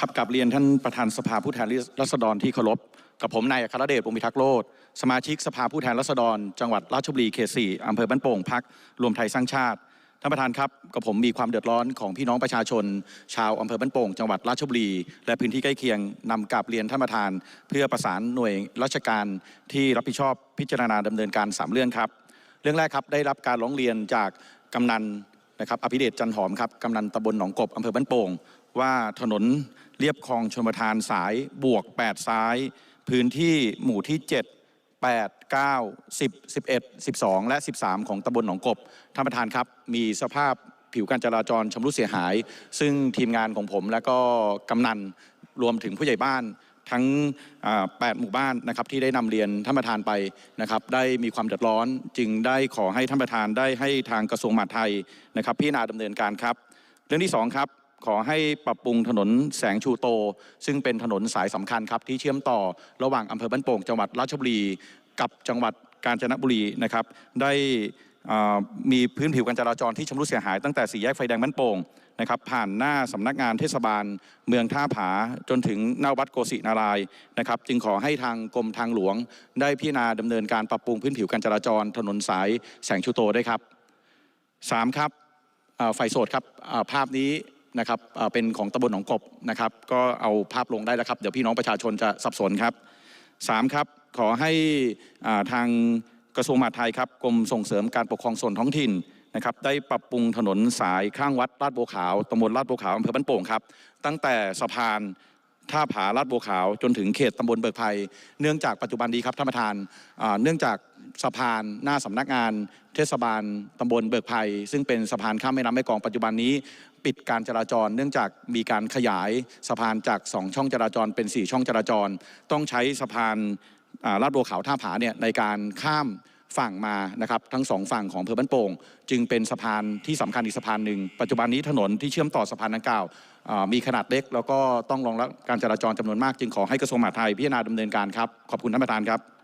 ครับกับเรียนท่านประธานสภาผู้แทนราษฎรที่เคารพกับผมนายอัครเดชวงศ์พิทักษ์โลดสมาชิกสภาผู้แทนราษฎร จังหวัดราชบุรีเขตสี่อำเภอบ้านโป่งพักรวมไทยสร้างชาติท่านประธานครับกับผมมีความเดือดร้อนของพี่น้องประชาชน ชาวอำเภอบ้านโป่งจังหวัดราชบุรี และพื้นที่ใกล้เคียงนำกลับเรียนท่านประธาน เพื่อประสานหน่วยราชการที่รับผิดชอบพิจารณาดำเนินการสามเรื่องครับ เรื่องแรกครับได้รับการร้องเรียนจากกำนัน นะครับอภิเดชจันหอมครับกำนันตำบลหนองกบอำเภอบ้านโป่ง ว่าถนนเรียบคลองชลประทานสายบวก 8 ซ้าย พื้นที่หมู่ที่ 7 8 9 10 11 12 และ 13 ของตำบลหนองกบท่านประธานครับ มีสภาพผิวการจราจรชำรุดเสียหาย ซึ่งทีมงานของผมและก็กำนันรวมถึงผู้ใหญ่บ้าน ทั้ง 8 หมู่บ้านนะครับที่ได้นำเรียนท่านประธานไปนะครับได้มีความเดือดร้อน จึงได้ขอให้ท่านประธานได้ให้ทางกระทรวงมหาดไทยนะครับพิจารณาดำเนินการครับ เรื่องที่สองครับขอให้ปรับปรุงถนนแสงชูโต ซึ่งเป็นถนนสายสำคัญครับที่เชื่อมต่อระหว่างอำเภอบ้านโป่งจังหวัดราชบุรี กับจังหวัดกาญจนบุรีนะครับได้ มีพื้นผิวการจราจรที่ชำรุดเสียหายตั้งแต่สี่แยกไฟแดงบ้านโป่งนะครับผ่านหน้าสำนักงานเทศบาล เมืองท่าผาจนถึงหน้าวัดโกศินารายนะครับจึงขอให้ทางกรมทางหลวง ได้พิจารณาดำเนินการปรับปรุงพื้นผิวการจราจร ถนนสายแสงชูโตได้ครับสามครับไฟโสดครับาภาพนี้นะครับเป็นของตำบลหนองกบนะครับ ก็เอาภาพลงได้แล้วครับ เดี๋ยวพี่น้องประชาชนจะสับสนครับสามครับขอให้าทาง กระทรวงมหาดไทยครับกรมส่งเสริมการปกครองส่วนท้องถิ่นนะครับได้ปรับปรุงถนนสายข้างวัดลาดบัวขาวตำบลลาดบัวขาวอำเภอบ้านโป่งครับตั้งแต่สะพานท่าผาลาดบัวขาวจนถึงเขตตำบลเบิกไผ่เนื่องจากปัจจุบันนี้ครับท่านประธานเนื่องจากสะพานหน้าสำนักงาน เทศบาลตำบลเบิกไผ่ซึ่งเป็นสะพานข้ามแม่น้ำแม่กองปัจจุบันนี้ ปิดการจราจร เนื่องจากมีการขยายสะพานจาก 2 ช่องจราจรเป็น 4 ช่องจราจร ต้องใช้สะพานลาดบัวขาวท่าผาเนี่ยในการข้าม ฝั่งมานะครับทั้งสองฝั่งของอำเภอบ้านโป่งจึงเป็นสะพานที่สำคัญอีกสะพานหนึ่งปัจจุบันนี้ถนนที่เชื่อมต่อสะพานดังกล่าวอ่ามีขนาดเล็ก แล้วก็ต้องรองรับการจราจรจำนวนมาก จึงขอให้กระทรวงมหาดไทยพิจารณาดำเนินการครับขอบคุณท่านประธานครับ